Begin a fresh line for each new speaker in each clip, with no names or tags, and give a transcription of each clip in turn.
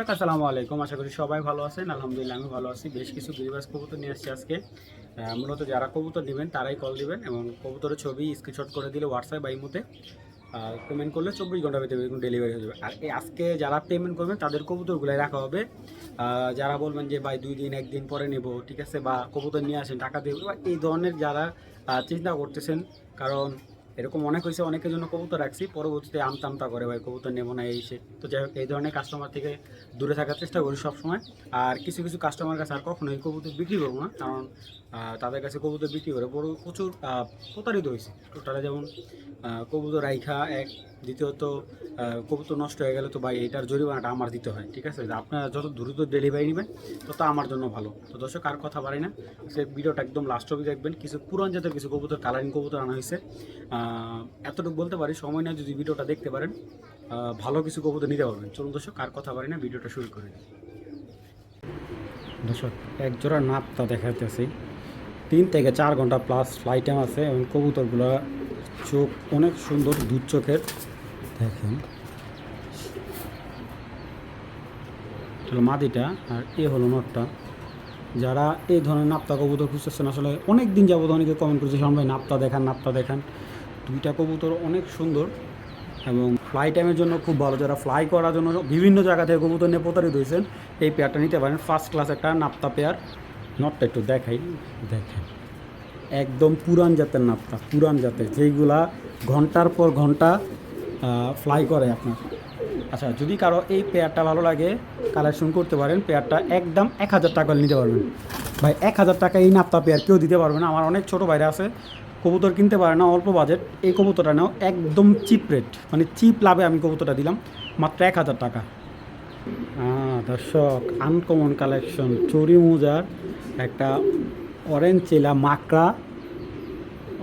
আসসালামু আলাইকুম। আশা করি সবাই ভালো আছেন। আলহামদুলিল্লাহ আমি ভালো আছি। বেশ কিছু গিরিবাস কবুতর নিয়ে আসছি আজকে। মূলত যারা কবুতর নেবেন, তারাই কল দিবেন এবং কবুতরের ছবি স্ক্রিনশট করে দিলে হোয়াটসঅ্যাপ বা ইমোতে পেমেন্ট করলে চব্বিশ ঘণ্টার ভিতরে ডেলিভারি হয়ে যাবে। আর আজকে যারা পেমেন্ট করবেন, তাদের কবুতরগুলাই রাখা হবে। যারা বলবেন যে, ভাই, দুই দিন, একদিন পরে নেব, ঠিক আছে? বা কবুতর নিয়ে আসেন, টাকা বা এই ধরনের যারা চিন্তা করতেছেন, কারণ এরকম অনেক হয়েছে, অনেকের জন্য কবুতর রাখছি, পরবর্তীতে আমতা আমতা করে ভাই, কবুতর নেব না এই সে তো যাই হোক, এই ধরনের কাস্টমার থেকে দূরে থাকার চেষ্টা করি সবসময়। আর কিছু কিছু কাস্টমার কাছে আর কখনোই কবুতর বিক্রি করব না, কারণ তাদের কাছে কবুতর বিক্রি করে বড় প্রচুর প্রতারিত হয়েছে। টোটালে যেমন কবুতর রাইখা এক, দ্বিতীয়ত কবুতর নষ্ট হয়ে গেলে তো ভাই এটার জরিমানাটা আমার দিতে হয়, ঠিক আছে? আপনারা যত দ্রুত ডেলিভারি নেবেন, তত আমার জন্য ভালো। তো দর্শক, আর কথা বাড়ি না। সে ভিডিওটা একদম লাস্ট অবধি দেখবেন। কিছু পুরান জাতের কিছু কবুতর, কালারিং কবুতর আনা হয়েছে। এতটুকু বলতে পারি, সময় না যদি ভিডিওটা দেখতে পারেন ভালো কিছু কবুতর নিতে পারবেন। চলুন দর্শক, আর কথা বাড়ি না, ভিডিওটা শুরু করি। দর্শক, এক জোড়া নাপতা দেখাতেছি তিন থেকে চার ঘণ্টা প্লাস ফ্লাইট টাইম আছে এবং কবুতরগুলো চোখ অনেক সুন্দর দুধ চোখের। দেখেন। হলো মাদিটা আর এ হলো নটটা। যারা এই ধরনের নাপ্তা কবুতর খুঁজতেছেন, আসলে অনেক দিন যাবত অনেকে কমেন্ট করছে শাম ভাই, নাপ্তা দেখান নাপ্তা দেখান। দুইটা কবুতর অনেক সুন্দর এবং ফ্লাই টাইমের জন্য খুব ভালো। যারা ফ্লাই করার জন্য বিভিন্ন জায়গা থেকে কবুতর নিয়ে প্রতারিত হয়েছেন, এই পেয়ারটা নিতে পারেন। ফার্স্ট ক্লাস একটা নাপ্তা পেয়ার নটটা একটু দেখাই। দেখেন। একদম পুরান জাতের নাপ্তা, পুরান জাতের, যেইগুলা ঘণ্টার পর ঘণ্টা ফ্লাই করে আপনার। আচ্ছা যদি কারও এই পেয়ারটা ভালো লাগে কালেকশন করতে পারেন পেয়ারটা একদম এক হাজার টাকা নিতে পারবেন। ভাই, এক হাজার টাকা এই নাপ্তা পেয়ার কেউ দিতে পারবে না। আমার অনেক ছোটো বাইরে আছে, কবুতর কিনতে পারে না, অল্প বাজেট এই কবুতরটা নাও, একদম চিপ রেট মানে চিপ লাভে আমি কবুতরটা দিলাম, মাত্র এক হাজার টাকা। দর্শক আনকমন কালেকশন চুরি মোজার একটা অরেঞ্জ চিলা মাকড়া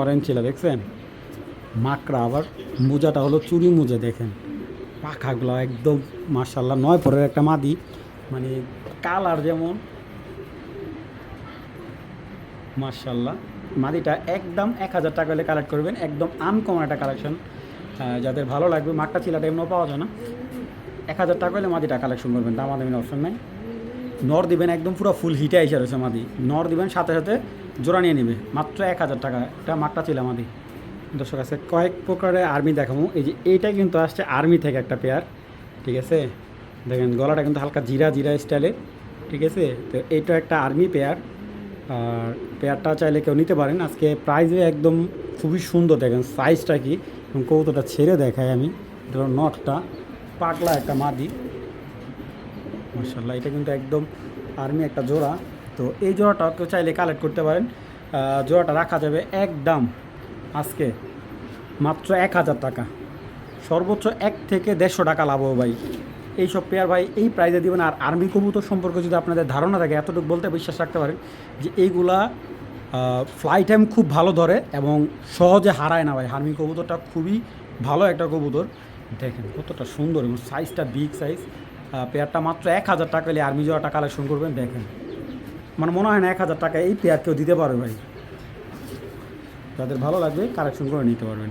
অরেঞ্জ চিলা দেখছেন? মাকড়া আবার মোজাটা হলো চুরি মোজা, দেখেন। পাখাগুলো একদম মার্শাল্লাহ নয় পরের একটা মাদি মানে কালার যেমন। মার্শাল্লাহ মাদিটা একদম এক হাজার টাকা হলে কালেক্ট করবেন, একদম আনকমন একটা কালেকশন যাদের ভালো লাগবে, মাকড়া, চিলাটা এমনও পাওয়া যায় না। এক হাজার টাকা হলে মাদিটা কালেকশন করবেন, দামাদামির অপশন নাই। নর দিবেন একদম পুরো ফুল হিটে এসে রয়েছে মাদি নর দিবেন সাথে সাথে জোড়া নিয়ে নেবে। মাত্র এক হাজার টাকা। এটা মাকটা ছিল মাদি দর্শক আছে, কয়েক প্রকারের আর্মি দেখাবো। এই যে এইটা কিন্তু আসছে আর্মি থেকে একটা পেয়ার ঠিক আছে? দেখেন, গলাটা কিন্তু হালকা জিরা জিরা স্টাইলে ঠিক আছে? তো এইটা একটা আর্মি পেয়ার আর পেয়ারটা চাইলে কেউ নিতে পারেন। আজকে প্রাইজে একদম খুবই সুন্দর। দেখেন সাইজটা কি? এবং কৌতোটা ছেড়ে দেখায় আমি। হলো নটটা পাগলা একটা মাদি। মার্শাল্লাহ এটা কিন্তু একদম আর্মি একটা জোড়া। তো এই জোড়াটা কেউ চাইলে কালেক্ট করতে পারেন। জোড়াটা রাখা যাবে এক দাম আজকে মাত্র এক হাজার টাকা। সর্বোচ্চ এক থেকে দেড়শো টাকা লাভ ভাই। এইসব পেয়ার ভাই, এই প্রাইজে দিবেন। আর আর্মি কবুতর সম্পর্কে যদি আপনাদের ধারণা থাকে, এতটুকু বলতে বিশ্বাস রাখতে পারেন যে এইগুলা ফ্লাই টাইম খুব ভালো ধরে এবং সহজে হারায় না ভাই। আর্মি কবুতরটা খুবই ভালো একটা কবুতর। দেখেন কতটা সুন্দর এবং সাইজটা বিগ সাইজ পেয়ারটা মাত্র এক হাজার টাকা হলে আর্মি জোড়াটা কালেকশন করবেন, দেখেন। মানে মনে হয় না এক হাজার টাকা এই পেয়ার কেউ দিতে পারবে ভাই। যাদের ভালো লাগবে কালেকশন করে নিতে পারবেন।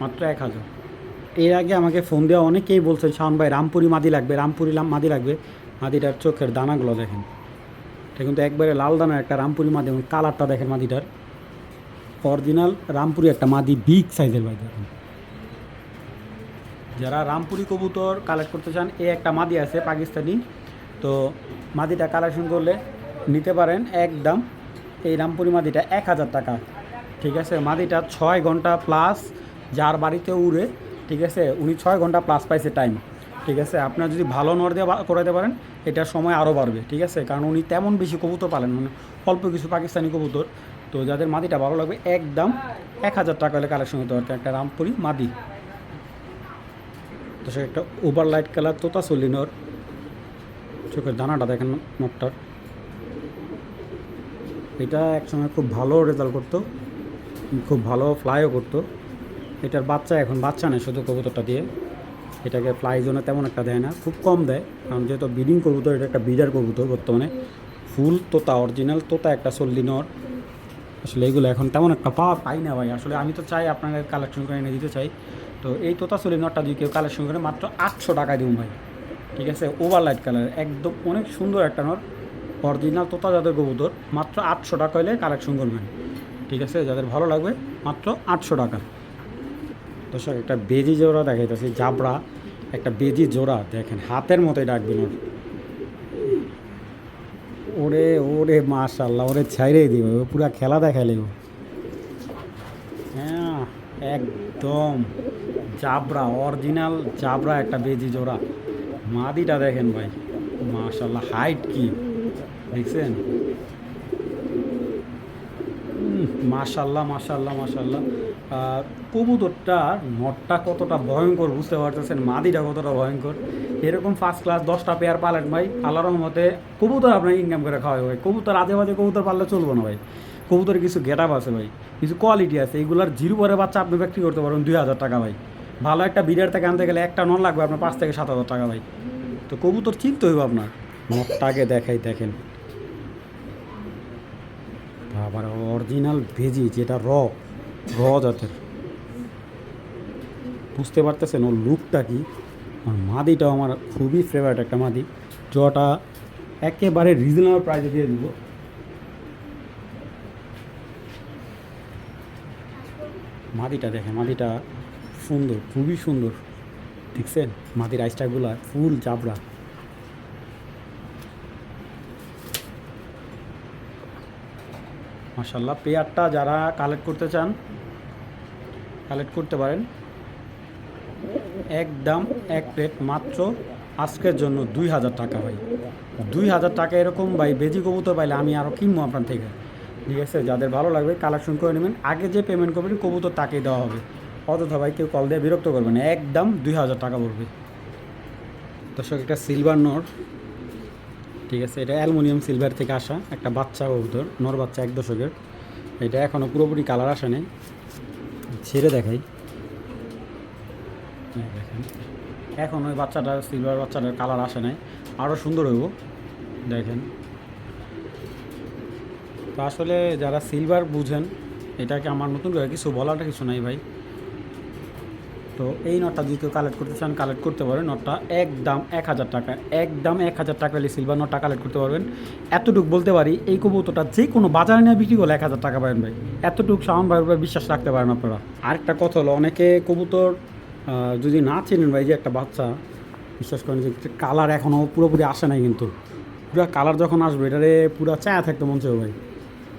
মাত্র এক হাজার। এর আগে আমাকে ফোন দেওয়া অনেকেই বলছেন শাওন ভাই, রামপুরি মাদি লাগবে, রামপুরি মাদি লাগবে। মাদিটার চোখের দানাগুলো দেখেন। এটা কিন্তু একবারে লাল দানার একটা রামপুরি মাদি এবং কালারটা দেখেন মাদিটার। অরিজিনাল রামপুরি একটা মাদি বিগ সাইজের ভাই, দেখেন। যারা রামপুরি কবুতর কালেক্ট করতে চান, এই একটা মাদি আছে পাকিস্তানি। তো মাদিটা কালেকশন করলে নিতে পারেন একদম এই রামপুরি মাদিটা এক হাজার টাকা। ঠিক আছে? মাদিটা ছয় ঘণ্টা প্লাস যার বাড়িতে উড়ে, ঠিক আছে? উনি ছয় ঘণ্টা প্লাস পাইছে টাইম ঠিক আছে? আপনার যদি ভালো নর দিয়ে করাতে পারেন এটার সময় আরও বাড়বে। ঠিক আছে? কারণ উনি তেমন বেশি কবুতর পালেন মানে অল্প কিছু পাকিস্তানি কবুতর। তো যাদের মাদিটা ভালো লাগবে একদম এক হাজার টাকা হলে কালেকশন হতে পারবে একটা রামপুরি মাদি। তো সে একটা ওভার লাইট কালার তোতা সলিনর চোখের দানাটা দেখেন নটটার এটা একসময় খুব ভালো রেজাল্ট করতো, খুব ভালো ফ্লাইও করতো। এটার বাচ্চা এখন বাচ্চা নেই শুধু কবুতরটা দিয়ে। এটাকে ফ্লাই জোনে তেমন একটা দেয় না, খুব কম দেয়। কারণ যেহেতু ব্রিডিং কবুতর, এটা একটা বিডার কবুতর বর্তমানে। ফুল তোতা অরিজিনাল তোতা একটা সল্লিনর আসলে এগুলো এখন তেমন একটা পাওয়া পাই না ভাই। আসলে আমি তো চাই আপনাদের কালেকশন করে এনে দিতে চাই। তো এই তোতা সলিনরটা যদি কেউ কালেকশন করে, মাত্র আটশো টাকা দিব ভাই। ঠিক আছে? ওভার লাইট কালার একদম অনেক সুন্দর একটা নর অরিজিনাল তোতা জাতের কবুতর, মাত্র আটশো টাকা হলে কালেকশন করবেন। ঠিক আছে? যাদের ভালো লাগবে, মাত্র আটশো টাকা। দর্শক একটা বেজি জোড়া দেখাইতেছি জাবরা একটা বেজি জোড়া, দেখেন, হাতের মতোই ডাকবেন ওর ওরে ওরে মাশাল্লাহ ওরে ছাইরে দিব পুরা খেলা দেখাইলে হ্যাঁ একদম। জাবরা অরিজিনাল জাবরা একটা বেজি জোড়া। মাদিটা দেখেন ভাই মাশাল্লাহ হাইট কি? দেখছেন? মাশাল্লাহ মাশাল্লাহ মাশাল্লাহ আহ, কবুতরটা নটটা কতটা ভয়ঙ্কর বুঝতে পারতেছেন? মাদিটা কতটা ভয়ঙ্কর। এরকম ফার্স্ট ক্লাস দশটা পেয়ার পালেন ভাই আল্লাহর মতে কবুতর আপনার ইনকাম করে খাওয়াই ভাই। কবুতর আজে বাজে কবুতর পারলে চলবো না ভাই। কবুতরের কিছু গেটআপ আছে ভাই কিছু কোয়ালিটি আছে এইগুলার জিরো পরে বাচ্চা আপনি বিক্রি করতে পারবেন দুই হাজার টাকা ভাই। ভালো একটা বিরিয়ার থেকে আনতে গেলে একটা নন লাগবে আপনার পাঁচ থেকে সাত হাজার টাকা ভাই। তো কবুতর চিনতে হইব আপনার। নটটাকে দেখাই, দেখেন। আবার অরিজিনাল ভেজি, যেটা র র জাতের। বুঝতে পারতেছেন ওর লুকটা কি? আর মাদিটাও আমার খুবই ফেভারিট একটা মাদি জটা একেবারে রিজনেবল প্রাইসে দিয়ে দিব। মাদিটা দেখেন, মাদিটা সুন্দর, খুবই সুন্দর। দেখছেন? মাদির আইসটাগুলা ফুল জাবরা। মাসাল্লাহ পেয়ারটা যারা কালেক্ট করতে চান কালেক্ট করতে পারেন। একদম এক প্লেট মাত্র আজকের জন্য দুই হাজার টাকা ভাই। দুই হাজার টাকা এরকম ভাই, বেজি কবুতর পাইলে আমি আরও কিনবো আপনার থেকে। ঠিক আছে? যাদের ভালো লাগবে কালেকশন করে নেবেন। আগে যে পেমেন্ট করবেন, কবুতর তাকেই দেওয়া হবে। অযথা ভাই কেউ কল দিয়ে বিরক্ত করবে না, একদম দুই হাজার টাকা পড়বে। দর্শক একটা সিলভার নোট ঠিক আছে, এটা অ্যালুমিনিয়াম সিলভার থেকে আসা একটা বাচ্চা কবুতর, নর বাচ্চা এক দশকের। এটা এখনও পুরোপুরি কালার আসে নাই। ছেড়ে দেখাই। এখন ওই বাচ্চাটা সিলভার বাচ্চাটার কালার আসে নাই। আরও সুন্দর হইব। দেখেন। তো আসলে যারা সিলভার বুঝেন, এটাকে আমার নতুন করে কিছু বলাটা কিছু নাই ভাই। তো এই নটটা যদি কেউ কালেক্ট করতে চান কালেক্ট করতে পারেন নটটা একদম এক হাজার টাকা, একদম এক হাজার টাকা হলে সিলভার নটটা কালেক্ট করতে পারবেন। এতটুকু বলতে পারি, এই কবুতরটা যে কোনো বাজারে নিয়ে বিক্রি করলে এক হাজার টাকা পাবেন ভাই। এতটুকু সামান ভাইয়ের উপরে বিশ্বাস রাখতে পারেন আপনারা। আরেকটা কথা হলো, অনেকে কবুতর যদি না চেনেন ভাই যে একটা বাচ্চা, বিশ্বাস করেন যে কালার এখনও পুরোপুরি আসে নাই কিন্তু। পুরো কালার যখন আসবে, এটারে পুরো চায়া থাকতে মন চাইবে ভাই।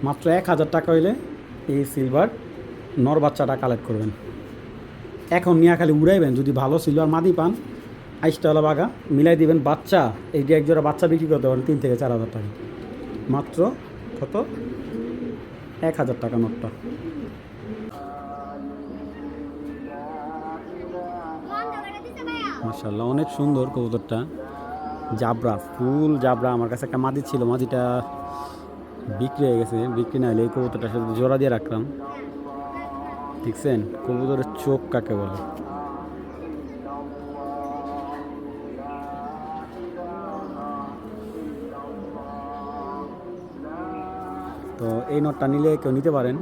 মাত্র এক হাজার টাকা হইলে এই সিলভার নর বাচ্চাটা কালেক্ট করবেন। এখন নিয়ে খালি উড়াইবেন, যদি ভালো ছিল আর মাদি পান, আইসটাওয়ালা বাগা, মিলাই দিবেন বাচ্চা, এই যে একজোড়া বাচ্চা বিক্রি করতে পারেন তিন থেকে চার হাজার টাকা। মাত্র কত? এক হাজার টাকা নোটটা। মার্শাল্লাহ অনেক সুন্দর কবুতরটা। জাবরা, ফুল জাবরা, আমার কাছে একটা মাদি ছিল, মাদিটা বিক্রি হয়ে গেছে, বিক্রি না হলে এই কবুতরটার সাথে জোড়া দিয়ে রাখলাম। দেখছেন? কবুতরের চোখ কাকে বলে? তো এই নটটা নিলে কেউ নিতে পারেন।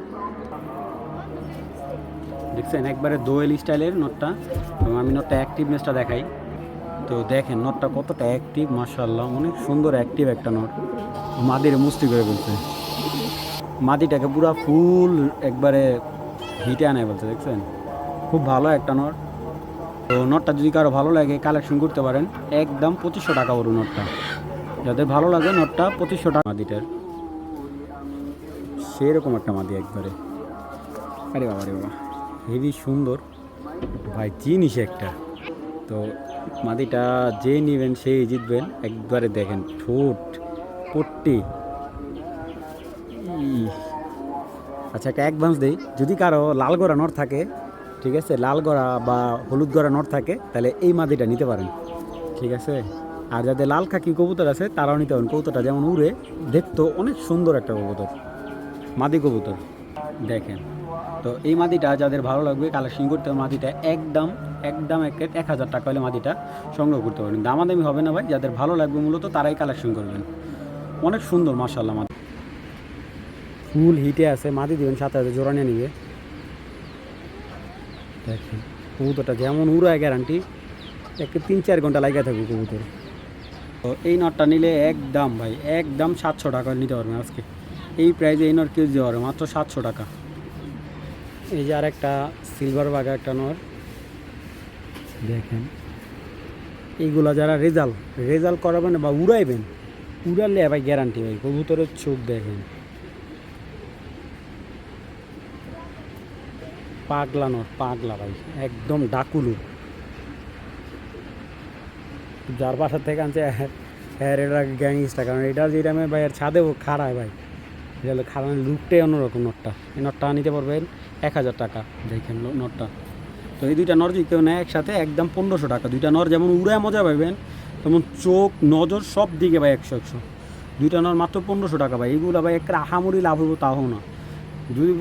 দেখছেন? একবারে দোয়েল স্টাইলের নটটা। এবং আমি নটটা অ্যাক্টিভনেসটা দেখাই। তো দেখেন, নটটা কতটা অ্যাক্টিভ মার্শাল্লাহ অনেক সুন্দর অ্যাক্টিভ একটা নট। মাদিরে মুস্তি করে বলছে। মাটিটাকে পুরো ফুল একবারে হিটে আনায় বলছে, দেখছেন? খুব ভালো একটা নট। তো নটটা যদি কারও ভালো লাগে কালেকশন করতে পারেন। একদম পঁচিশশো টাকা পড়বে নটটা। যাদের ভালো লাগে, নটটা পঁচিশশো টাকা মাদিটার। সেরকম একটা মাদি একবারে। আরে বাবা রে বাবা। হেভি সুন্দর। ভাই, জিনিস একটা। তো মাদিটা যে নেবেন, সেই জিতবেন। একবারে দেখেন ঠোঁট, পট্টি। আচ্ছা একটা অ্যাডভান্স দিই। যদি কারও লাল গড়া নট থাকে, ঠিক আছে, লাল গড়া বা হলুদ গড়া নট থাকে, তাহলে এই মাদিটা নিতে পারেন। ঠিক আছে? আর যাদের লাল খাকি কবুতর আছে, তারাও নিতে পারেন। কবুতরটা যেমন উড়ে, দেখতো অনেক সুন্দর একটা কবুতর। মাদি কবুতর। দেখেন। তো এই মাদিটা যাদের ভালো লাগবে কালেকশন করতে হবে, মাদিটা একদম একদম এক এক হাজার টাকা হলে মাদিটা সংগ্রহ করতে পারেন দামাদামি হবে না ভাই। যাদের ভালো লাগবে মূলত তারাই কালেকশন করবেন। অনেক সুন্দর মার্শাল্লাহ মাদি ফুল হিটে আছে মাদি দিবেন সাথে সাথে, জোড়া নিয়ে নিবে। দেখেন, কবুতরটা যেমন উড়ায় গ্যারান্টি একটা তিন চার ঘণ্টা লাগিয়ে থাকবে কবুতর। তো এই নটটা নিলে একদম ভাই, একদম সাতশো টাকা নিতে পারবেন আজকে। এই প্রাইজে এই নট কেউ দিতে পারবে মাত্র সাতশো টাকা। এই যে আর একটা সিলভার বাগা একটা নর দেখেন, এইগুলা যারা রেজাল্ট রেজাল্ট করাবেন বা উড়াইবেন, উড়ালে ভাই গ্যারান্টি ভাই, কবুতরের চোখ দেখেন। পাগলা নর পাগলা ভাই, একদম ডাকুলু। যার বাসার থেকে আনছে হ্যাঁ এটা গ্যাংস্টার কারণ এটা যে টাইমে ভাই আর ছাদে খাড়ায় ভাই। এটা হলো খাড়ানোর লুকটাই অন্যরকম নটটা। এই নটটা নিতে পারবেন এক হাজার টাকা, দেখেন নটটা। তো এই দুইটা নর যদি কেউ নেয় একসাথে একদম পনেরোশো টাকা। দুইটা নর যেমন উড়ে মজা পাবেন, তেমন চোখ, নজর সব দিকে ভাই একশো একশো। দুইটা নর মাত্র পনেরোশো টাকা ভাই। এইগুলো ভাই একটা আহামরি লাভ হব তাও না। যদি